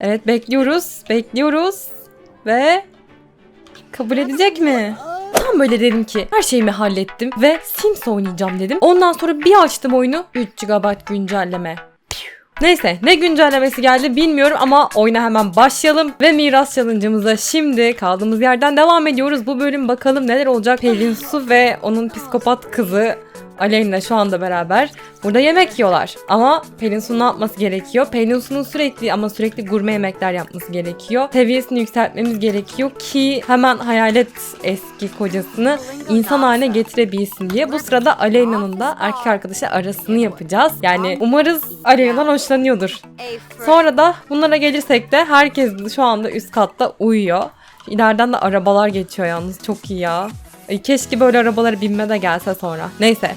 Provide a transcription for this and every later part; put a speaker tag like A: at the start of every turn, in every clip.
A: Evet bekliyoruz. Bekliyoruz. Ve kabul edecek mi? Tam böyle dedim ki her şeyimi hallettim ve Sims oynayacağım dedim. Ondan sonra bir açtım oyunu 3 GB güncelleme. Neyse ne güncellemesi geldi bilmiyorum ama oyuna hemen başlayalım ve miras challenge'ımıza şimdi kaldığımız yerden devam ediyoruz. Bu bölüm bakalım neler olacak. Pelin Su ve onun psikopat kızı Aleyna şu anda beraber burada yemek yiyorlar. Ama Pelin Su'nun ne yapması gerekiyor? Pelin Su'nun sürekli ama sürekli gurme yemekler yapması gerekiyor. Seviyesini yükseltmemiz gerekiyor ki hemen hayalet eski kocasını insan haline getirebilsin diye. Bu sırada Aleyna'nın da erkek arkadaşı arasını yapacağız. Yani umarız Aleyna'dan hoşlanıyordur. Sonra da bunlara gelirsek de herkes şu anda üst katta uyuyor. İleriden de arabalar geçiyor yalnız çok iyi ya. Keşke böyle arabalara binme de gelse sonra. Neyse.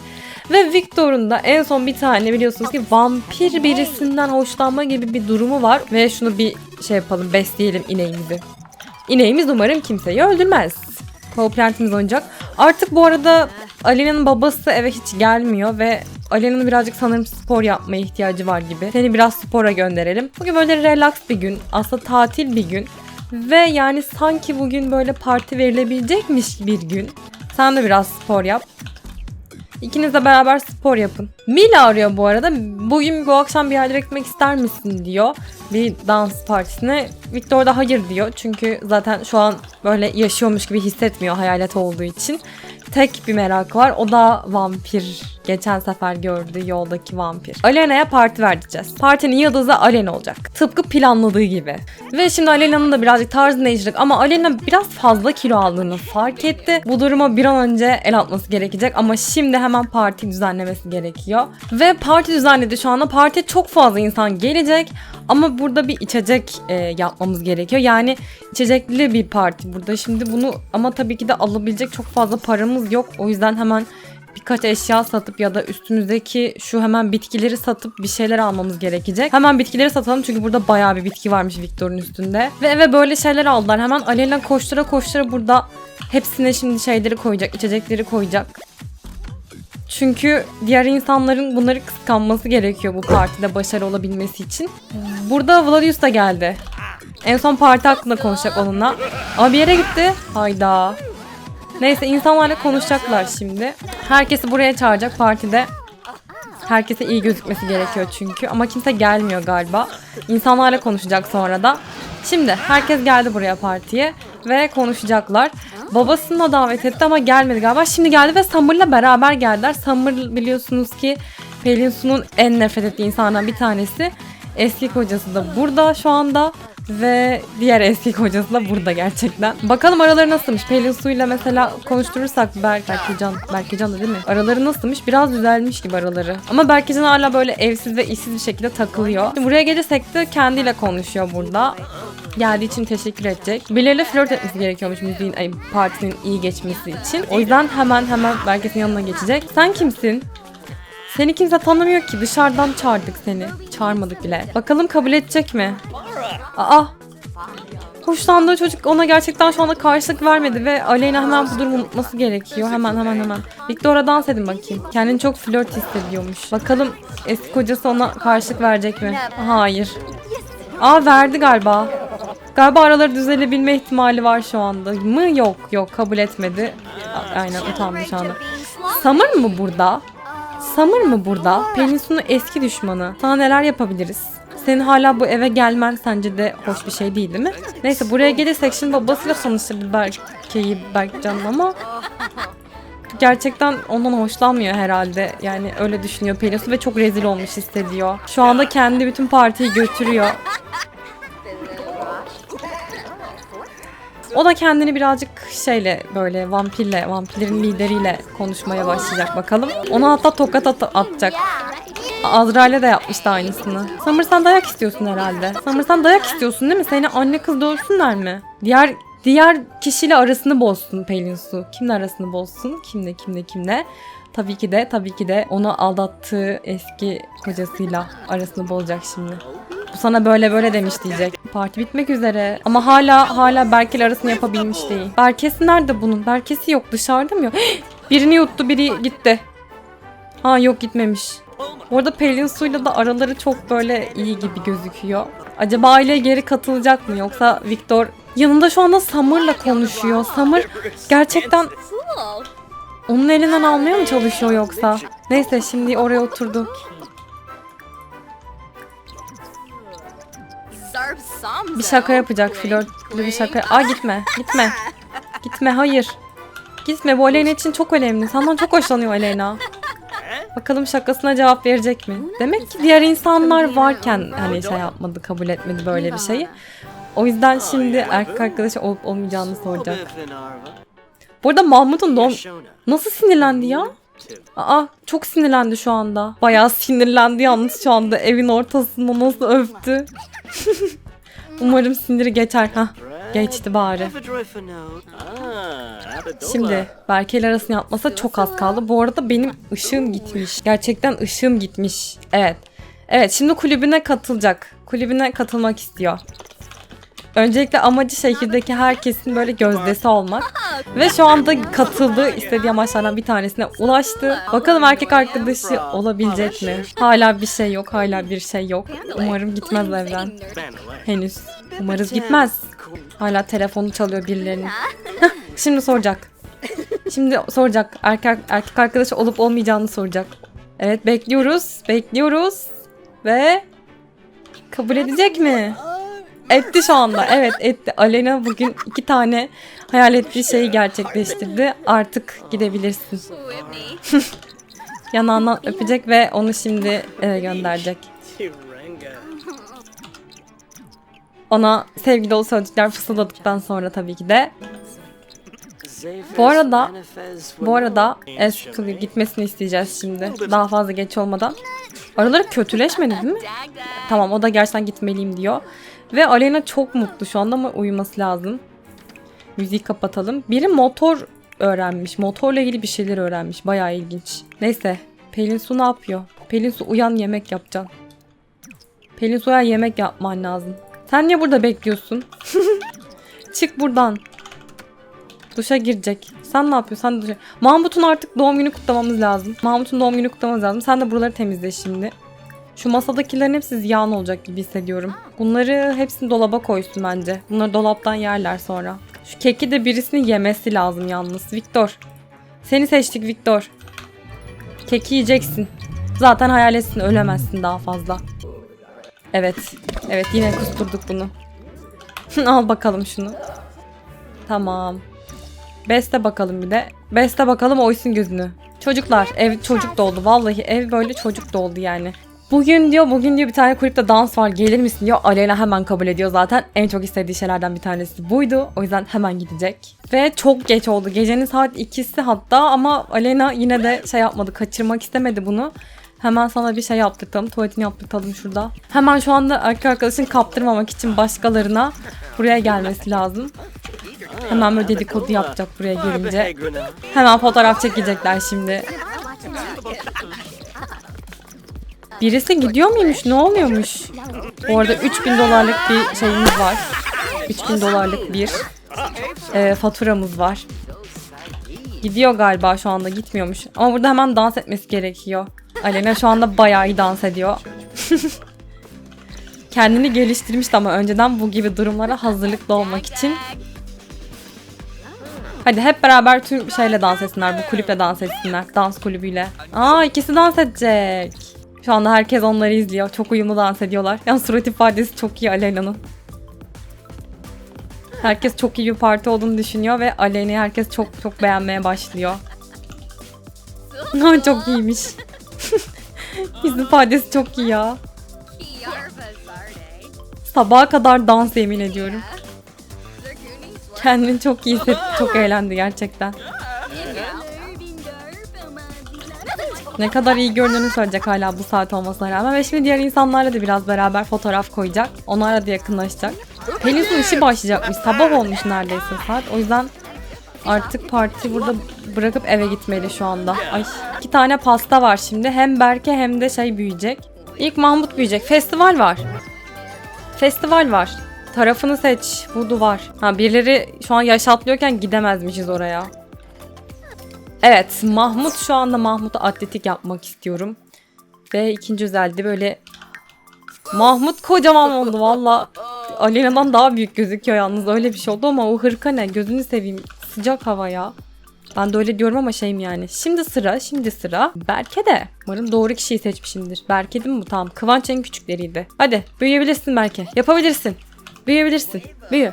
A: Ve Victor'un da en son bir tane biliyorsunuz ki vampir birisinden hoşlanma gibi bir durumu var. Ve şunu bir şey yapalım besleyelim ineğimizi. İneğimiz umarım kimseyi öldürmez. Coplantimiz oynayacak. Artık bu arada Alena'nın babası eve hiç gelmiyor ve Alena'nın birazcık sanırım spor yapmaya ihtiyacı var gibi. Seni biraz spora gönderelim. Bugün böyle relax bir gün. Aslında tatil bir gün. Ve yani sanki bugün böyle parti verilebilecekmiş bir gün. Sen de biraz spor yap. İkiniz de beraber spor yapın. Mila arıyor bu arada. Bugün bu akşam bir yerlere gitmek ister misin diyor. Bir dans partisine. Victor da hayır diyor. Çünkü zaten şu an böyle yaşıyormuş gibi hissetmiyor hayalet olduğu için. Tek bir merak var. O da vampir. Geçen sefer gördüğü yoldaki vampir. Alena'ya parti vereceğiz. Partinin yıldızı Alena olacak. Tıpkı planladığı gibi. Ve şimdi Alena'nın da birazcık tarzını değiştirecek. Ama Alena biraz fazla kilo aldığını fark etti. Bu duruma bir an önce el atması gerekecek. Ama şimdi hemen parti düzenlemesi gerekiyor. Ve parti düzenledi şu anda. Partiye çok fazla insan gelecek. Ama burada bir içecek e, yapmamız gerekiyor. Yani içecekli bir parti burada. Şimdi bunu ama tabii ki de alabilecek çok fazla paramız yok. O yüzden hemen birkaç eşya satıp ya da üstümüzdeki şu hemen bitkileri satıp bir şeyler almamız gerekecek. Hemen bitkileri satalım çünkü burada bayağı bir bitki varmış Victor'un üstünde. Ve eve böyle şeyler aldılar. Hemen Aleyna koştura koştura burada hepsine şimdi şeyleri koyacak, içecekleri koyacak. Çünkü diğer insanların bunları kıskanması gerekiyor bu partide başarı olabilmesi için. Burada Vladius da geldi. En son parti hakkında konuşacak onunla. Ama bir yere gitti. Hayda. Neyse insanlarla konuşacaklar şimdi. Herkesi buraya çağıracak partide. Herkese iyi gözükmesi gerekiyor çünkü. Ama kimse gelmiyor galiba. İnsanlarla konuşacak sonra da. Şimdi herkes geldi buraya partiye ve konuşacaklar. Babasını da davet etti ama gelmedi galiba. Şimdi geldi ve Summer'la beraber geldiler. Summer biliyorsunuz ki Pelin Su'nun en nefret ettiği insanlardan bir tanesi. Eski kocası da burada şu anda. Ve diğer eski kocası da burada gerçekten. Bakalım araları nasılmış? Pelin Su'yla mesela konuşturursak Berk, Berkecan, Berkecan da değil mi? Araları nasılmış? Biraz düzelmiş gibi araları. Ama Berkecan hala böyle evsiz ve işsiz bir şekilde takılıyor. Şimdi buraya gelirsek de kendiyle konuşuyor burada. Geldiği için teşekkür edecek. Birileriyle flört etmesi gerekiyormuş müziğin, ay, partinin iyi geçmesi için. O yüzden hemen hemen Berkes'in yanına geçecek. Sen kimsin? Seni kimse tanımıyor ki. Dışarıdan çağırdık seni. Çağırmadık bile. Bakalım kabul edecek mi? Aa. Hoşlandığı çocuk ona gerçekten şu anda karşılık vermedi ve Aleyna hemen bu durumu unutması gerekiyor. Hemen hemen hemen. Victor'a dans edin bakayım. Kendini çok flört hissediyormuş. Bakalım eski kocası ona karşılık verecek mi? Hayır. Aa verdi galiba. Galiba araları düzelebilme ihtimali var şu anda mı? Yok yok kabul etmedi. Aynen utandı şu anda. Summer mı burada? Summer mı burada? Pelin Su'nun eski düşmanı. Sana neler yapabiliriz? Senin hala bu eve gelmen sence de hoş bir şey değil değil mi? Neyse buraya gelirsek şimdi babasıyla tanıştırdı Berke'yi Berkcan ama gerçekten ondan hoşlanmıyor herhalde. Yani öyle düşünüyor Pelin Su ve çok rezil olmuş hissediyor. Şu anda kendi bütün partiyi götürüyor. O da kendini birazcık şeyle böyle vampirle, vampirlerin lideriyle konuşmaya başlayacak bakalım. Ona hatta tokat at- atacak. Azrail'e de yapmıştı aynısını. Samır sen dayak istiyorsun herhalde. Samır sen dayak istiyorsun değil mi? Seni anne kız dövsünler mi? Diğer diğer kişiyle arasını bozsun Pelin Su. Kimle arasını bozsun? Kimle kimle kimle? Tabii ki de tabii ki de onu aldattığı eski kocasıyla arasını bozacak şimdi. Bu sana böyle böyle demiş diyecek. Parti bitmek üzere. Ama hala hala Berke'yle arasını yapabilmiş değil. Berkesi nerede bunun? Berkesi yok dışarıda mı yok? Birini yuttu biri gitti. Ha yok gitmemiş. Bu arada Pelin Su'yla da araları çok böyle iyi gibi gözüküyor. Acaba aileye geri katılacak mı yoksa Victor yanında şu anda Summer'la konuşuyor. Summer gerçekten onun elinden almaya mı çalışıyor yoksa? Neyse şimdi oraya oturdu. Bir şaka yapacak flörtlü bir şaka. Aa gitme gitme. Gitme hayır. Gitme bu Aleyna için çok önemli. Senden çok hoşlanıyor Aleyna. Bakalım şakasına cevap verecek mi? Demek ki diğer insanlar varken hani şey yapmadı, kabul etmedi böyle bir şeyi. O yüzden şimdi erkek arkadaşı olup olmayacağını soracak. Bu arada Mahmut'un doğum... Nasıl sinirlendi ya? Aa çok sinirlendi şu anda. Bayağı sinirlendi yalnız şu anda evin ortasında nasıl öptü. Umarım siniri geçer. Hah geçti bari. Şimdi Berke arasını yapmasa çok az kaldı. Bu arada benim ışığım gitmiş. Gerçekten ışığım gitmiş. Evet. Evet şimdi kulübüne katılacak. Kulübüne katılmak istiyor. Öncelikle amacı şehirdeki herkesin böyle gözdesi olmak. Ve şu anda katıldığı istediği amaçlardan bir tanesine ulaştı. Bakalım erkek arkadaşı olabilecek mi? Hala bir şey yok, hala bir şey yok. Umarım gitmez evden. Henüz. Umarız gitmez. Hala telefonu çalıyor birilerinin. Şimdi soracak. Şimdi soracak. Erkek, erkek arkadaşı olup olmayacağını soracak. Evet bekliyoruz. Bekliyoruz. Ve kabul edecek mi? Etti şu anda. Evet etti. Alena bugün iki tane hayal ettiği şeyi gerçekleştirdi. Artık gidebilirsin. Yanağından öpecek ve onu şimdi eve gönderecek. Ona sevgi dolu sözcükler fısıldadıktan sonra tabii ki de
B: Bu arada
A: Bu arada Esk gitmesini isteyeceğiz şimdi. Daha fazla geç olmadan. Araları kötüleşmedi değil mi? Tamam o da gerçekten gitmeliyim diyor. Ve Alena çok mutlu şu anda ama uyuması lazım. Müziği kapatalım. Biri motor öğrenmiş. Motorla ilgili bir şeyler öğrenmiş. Bayağı ilginç. Neyse. Pelin Su ne yapıyor? Pelin Su uyan yemek yapacaksın. Pelin Su uyan yemek yapman lazım. Sen niye burada bekliyorsun? Çık buradan. Duşa girecek. Sen ne yapıyorsun? Sen duşa... Mahmut'un artık doğum günü kutlamamız lazım. Mahmut'un doğum günü kutlamamız lazım. Sen de buraları temizle şimdi. Şu masadakilerin hepsi ziyan olacak gibi hissediyorum. Bunları hepsini dolaba koysun bence. Bunları dolaptan yerler sonra. Şu keki de birisinin yemesi lazım yalnız. Victor. Seni seçtik Victor. Keki yiyeceksin. Zaten hayal etsin ölemezsin daha fazla. Evet. Evet yine kusturduk bunu. Al bakalım şunu. Tamam. Beste bakalım bir de. Beste bakalım oysun gözünü. Çocuklar ev çocuk doldu. Vallahi ev böyle çocuk doldu yani. Bugün diyor bugün diyor bir tane kulüpte dans var gelir misin diyor. Aleyna hemen kabul ediyor zaten. En çok istediği şeylerden bir tanesi buydu. O yüzden hemen gidecek. Ve çok geç oldu. Gecenin saat ikisi hatta ama Aleyna yine de şey yapmadı. Kaçırmak istemedi bunu. Hemen sana bir şey yaptırtalım. Tuvaletini yaptırtalım şurada. Hemen şu anda erkek arkadaşını kaptırmamak için başkalarına buraya gelmesi lazım. Hemen böyle dedikodu yapacak buraya gelince. Hemen fotoğraf çekecekler şimdi. Birisi gidiyor muymuş? Ne oluyormuş? Bu arada 3000 dolarlık bir şeyimiz var. 3000 dolarlık bir e, faturamız var. Gidiyor galiba şu anda gitmiyormuş. Ama burada hemen dans etmesi gerekiyor. Alena şu anda bayağı iyi dans ediyor. Kendini geliştirmişti ama önceden bu gibi durumlara hazırlıklı olmak için. Hadi hep beraber tüm şeyle dans etsinler. Bu kulüple dans etsinler. Dans kulübüyle. Aa ikisi dans edecek. Şu anda herkes onları izliyor. Çok uyumlu dans ediyorlar. Yani surat ifadesi çok iyi Aleyna'nın. Herkes çok iyi bir parti olduğunu düşünüyor ve Aleyna'yı herkes çok çok beğenmeye başlıyor. Çok iyiymiş. Yüz ifadesi çok iyi ya. Sabaha kadar dans yemin ediyorum. Kendini çok iyi hissetti. Çok eğlendi gerçekten. Ne kadar iyi göründüğünü söyleyecek hala bu saat olmasına rağmen. Ve şimdi diğer insanlarla da biraz beraber fotoğraf koyacak. Onlarla da yakınlaşacak. Pelin'in işi başlayacakmış. Sabah olmuş neredeyse saat. O yüzden artık parti burada bırakıp eve gitmeli şu anda. Ay iki tane pasta var şimdi. Hem Berke hem de şey büyüyecek. İlk Mahmut büyüyecek. Festival var. Festival var. Tarafını seç. Vudu var. Ha birileri şu an yaş atlıyorken gidemezmişiz oraya. Evet Mahmut şu anda Mahmut'a atletik yapmak istiyorum. Ve ikinci özelde böyle Mahmut kocaman oldu valla. Alena'dan daha büyük gözüküyor yalnız öyle bir şey oldu ama o hırka ne gözünü seveyim sıcak hava ya. Ben de öyle diyorum ama şeyim yani. Şimdi sıra, şimdi sıra. Berke de. Umarım doğru kişiyi seçmişimdir. Berke değil mi bu? Tamam. Kıvanç en küçükleriydi. Hadi büyüyebilirsin Berke. Yapabilirsin. Büyüyebilirsin. Büyü.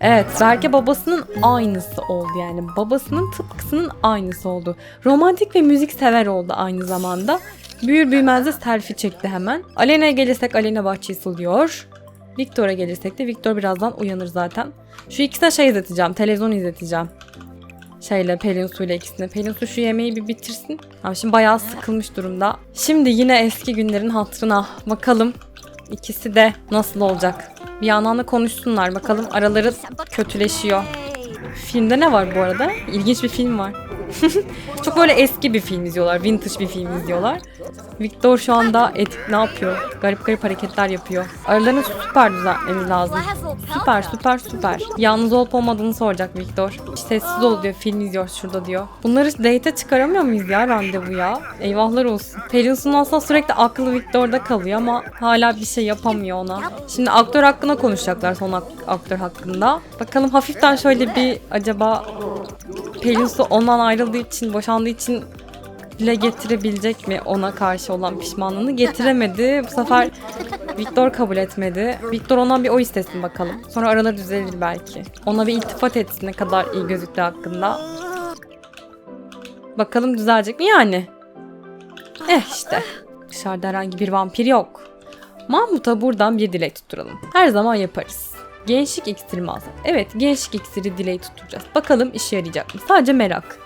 A: Evet Berke babasının aynısı oldu yani. Babasının tıpkısının aynısı oldu. Romantik ve müzik sever oldu aynı zamanda. Büyür büyümez de selfie çekti hemen. Alena'ya gelirsek Alena bahçeyi suluyor. Victor'a gelirsek de Victor birazdan uyanır zaten. Şu ikisine şey izleteceğim. Televizyon izleteceğim. Şeyle Pelin Su ile ikisine. Pelin Su şu yemeği bir bitirsin. Abi şimdi bayağı sıkılmış durumda. Şimdi yine eski günlerin hatırına bakalım. ikisi de nasıl olacak? Bir yandan da konuşsunlar. Bakalım araları kötüleşiyor. Filmde ne var bu arada? İlginç bir film var. Çok böyle eski bir film izliyorlar. Vintage bir film izliyorlar. Victor şu anda etik ne yapıyor? Garip garip hareketler yapıyor. Aralarını süper düzeltmemiz lazım. Süper süper süper. Yalnız olup olmadığını soracak Victor. Sessiz ol diyor. Film izliyoruz şurada diyor. Bunları date'e çıkaramıyor muyuz ya randevuya? Eyvahlar olsun. Pelin Su'nun aslında sürekli aklı Victor'da kalıyor ama hala bir şey yapamıyor ona. Şimdi aktör hakkında konuşacaklar son ak- aktör hakkında. Bakalım hafiften şöyle bir acaba Pelin Su ondan ayrıldığı için, boşandığı için dile getirebilecek mi ona karşı olan pişmanlığını getiremedi. Bu sefer Victor kabul etmedi. Victor ondan bir o istesin bakalım. Sonra araları düzelir belki. Ona bir iltifat etsin ne kadar iyi gözüktüğü hakkında. Bakalım düzelecek mi yani? Eh işte. Dışarıda herhangi bir vampir yok. Mahmut'a buradan bir dilek tutturalım. Her zaman yaparız. Gençlik iksiri alsak? Evet gençlik iksiri dileği tutturacağız. Bakalım işe yarayacak mı? Sadece merak.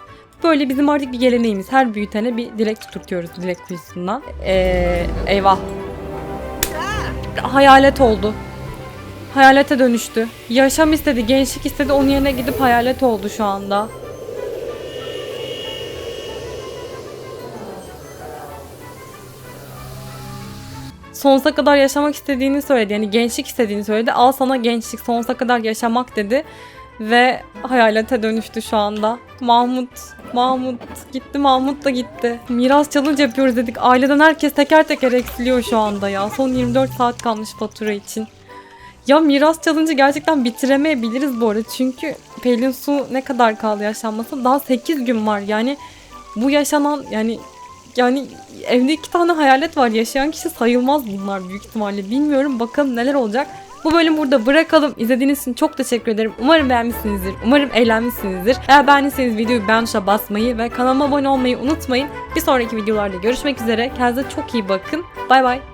A: Böyle bizim artık bir geleneğimiz. Her büyütene bir dilek tuturtuyoruz dilek kuyusundan. Ee, eyvah. Hayalet oldu. Hayalete dönüştü. Yaşam istedi, gençlik istedi. Onun yerine gidip hayalet oldu şu anda. sonsuza kadar yaşamak istediğini söyledi. Yani gençlik istediğini söyledi. Al sana gençlik sonsuza kadar yaşamak dedi. Ve hayalete dönüştü şu anda. Mahmut, Mahmut gitti, Mahmut da gitti. Miras challenge yapıyoruz dedik. Aileden herkes teker teker eksiliyor şu anda ya. Son 24 saat kalmış fatura için. Ya miras challenge'ı gerçekten bitiremeyebiliriz bu arada. Çünkü Pelin Su ne kadar kaldı yaşanması? Daha 8 gün var. Yani bu yaşanan yani yani evde iki tane hayalet var. Yaşayan kişi sayılmaz bunlar büyük ihtimalle. Bilmiyorum bakalım neler olacak. Bu bölümü burada bırakalım. İzlediğiniz için çok teşekkür ederim. Umarım beğenmişsinizdir. Umarım eğlenmişsinizdir. Eğer beğendiyseniz videoyu beğen tuşuna basmayı ve kanalıma abone olmayı unutmayın. Bir sonraki videolarda görüşmek üzere. Kendinize çok iyi bakın. Bay bay.